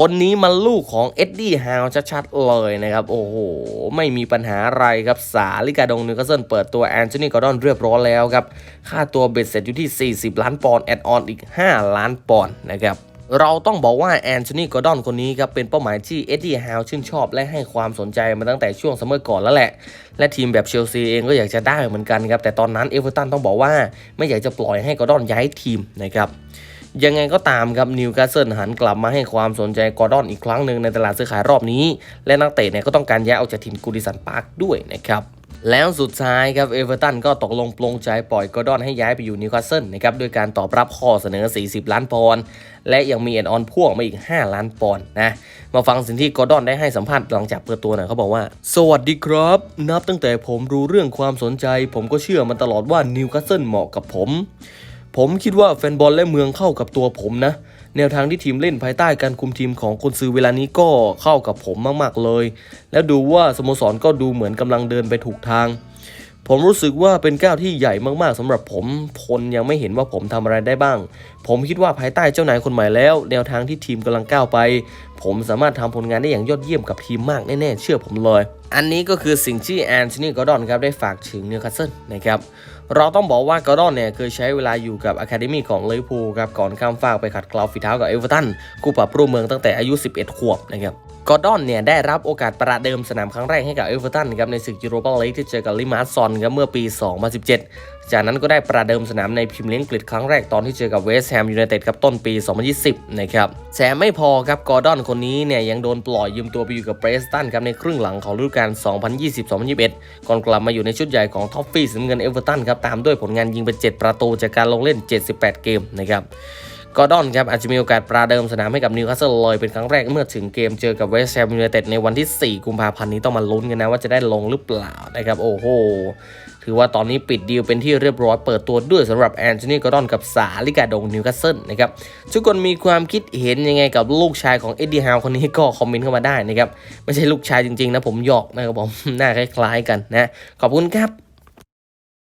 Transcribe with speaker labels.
Speaker 1: คนนี้มันลูกของเอ็ดดี้ฮาวชัดๆเลยนะครับ โอ้โห ไม่มีปัญหาอะไรครับ สาลิกาดงนิวคาสเซิลเปิดตัวแอนโทนีกอร์ดอนเรียบร้อยแล้วครับ ค่าตัวเบ็ดเสร็จอยู่ที่ 40 ล้านปอนด์แอดออนอีก 5 ล้านปอนด์นะครับเราต้องบอกว่าแอนโทนีกอร์ดอนคนนี้ครับเป็นเป้าหมายที่เอ็ดดี้ฮาวชื่นชอบและให้ความสนใจมาตั้งแต่ช่วงซัมเมอร์ก่อนแล้วแหละ และทีมแบบเชลซีเองก็อยากจะได้เหมือนกันครับ แต่ตอนนั้นเอเวอร์ตันต้องบอกว่าไม่อยากจะปล่อยให้กอร์ดอนย้ายทีมนะครับ ยังไงก็ตามครับนิวคาสเซิลหันกลับมาให้ความสนใจกอร์ดอนอีกครั้งหนึ่งในตลาดซื้อขายรอบนี้ และนักเตะเนี่ยก็ต้องการย้ายออกจากทีมกูดิสันพาร์คด้วยนะครับแล้วสุดท้ายครับเอเวอร์ตันก็ตกลงปลงใจปล่อยกอร์ดอนให้ย้ายไปอยู่นิวคาสเซิลนะครับด้วยการตอบรับข้อเสนอ 40 ล้านปอนด์และยังมีแอนออนพ่วงมาอีก 5 ล้านปอนด์นะมาฟังสิ่งที่กอร์ดอนได้ให้สัมภาษณ์หลังจากเปิดตัวหน่อยเขาบอกว่า สวัสดีครับ นับตั้งแต่ผมรู้เรื่องความสนใจ ผมก็เชื่อมาตลอดว่านิวคาสเซิลเหมาะกับผม ผมคิดว่าแฟนบอลและเมืองเข้ากับตัวผมนะ แนวทางที่ทีมเล่นภายใต้การคุมทีมของคุณซือเวลานี้ก็เข้ากับผมมากๆเลย แล้วดูว่าสโมสรก็ดูเหมือนกำลังเดินไปถูกทาง ผมรู้สึกว่าเป็นก้าวที่ใหญ่มากๆสำหรับผมคนยังไม่เห็นว่าผมทำอะไรได้บ้าง ผมคิดว่าภายใต้เจ้านายคนใหม่แล้ว แนวทางที่ทีมกำลังก้าวไปผมสามารถทำผลงานได้อย่างยอดเยี่ยมกับทีมมากแน่ๆ เชื่อผมเลย อันนี้ก็คือสิ่งที่แอนโทนีกอร์ดอนครับได้ฝากถึงนิวคาสเซิลนะครับเราต้องบอกว่ากอร์ดอนเนี่ยเคยใช้เวลาอยู่กับอะคาเดมี่ของลิเวอร์พูลครับก่อนข้ามฟากไปขัดเกลาฝีเท้ากับเอเวอร์ตันคู่ปรับรูปเมืองตั้งแต่อายุ 11 ขวบนะครับกอร์ดอนเนี่ยได้รับโอกาสประเดิมสนามครั้งแรกให้กับเอเวอร์ตันครับในศึกยูโรปาลีกที่เจอกับลิมาร์ซอนครับเมื่อปี 2017 จากนั้นก็ได้ประเดิมสนามในพิมพ์เลี้ยงกฤษครั้งแรกตอนที่เจอกับเวสต์แฮมยูไนเต็ดครับต้นปี 2020 นะครับแต่ไม่พอครับกอร์ดอนคนนี้เนี่ยยังโดนปล่อยยืมตัวไปอยู่กับเบรสตันครับในครึ่งหลังของฤดูกาล 2020-2021 ก่อนกลับมาอยู่ในชุดใหญ่ของท็อฟฟี่สีน้ำเงินเอเวอร์ตันครับตามด้วยผลงานยิงไป 7 ประตูจากการลงเล่น 78 เกมนะครับ กอร์ดอนครับอาจจะมีโอกาสประเดิมสนามให้กับนิวคาสเซิลเลยเป็นครั้งแรกเมื่อถึงเกมเจอกับเวสต์แฮมยูไนเต็ดในวันที่ 4 กุมภาพันธ์นี้ต้องมาลุ้นกันนะว่าจะได้ลงหรือเปล่านะครับโอ้โหถือว่าตอนนี้ปิดดีลเป็นที่เรียบร้อยเปิดตัวด้วยสำหรับแอนโทนีกอร์ดอนกับสาลิกาดงนิวคาสเซิลนะครับทุกคนมีความคิดเห็นยังไงกับลูกชายของเอ็ดดี้ฮาวคนนี้ก็คอมเมนต์เข้ามาได้นะครับไม่ใช่ลูกชายจริงๆนะผมหยอกนะครับผมหน้าคล้ายๆกันนะขอบคุณครับ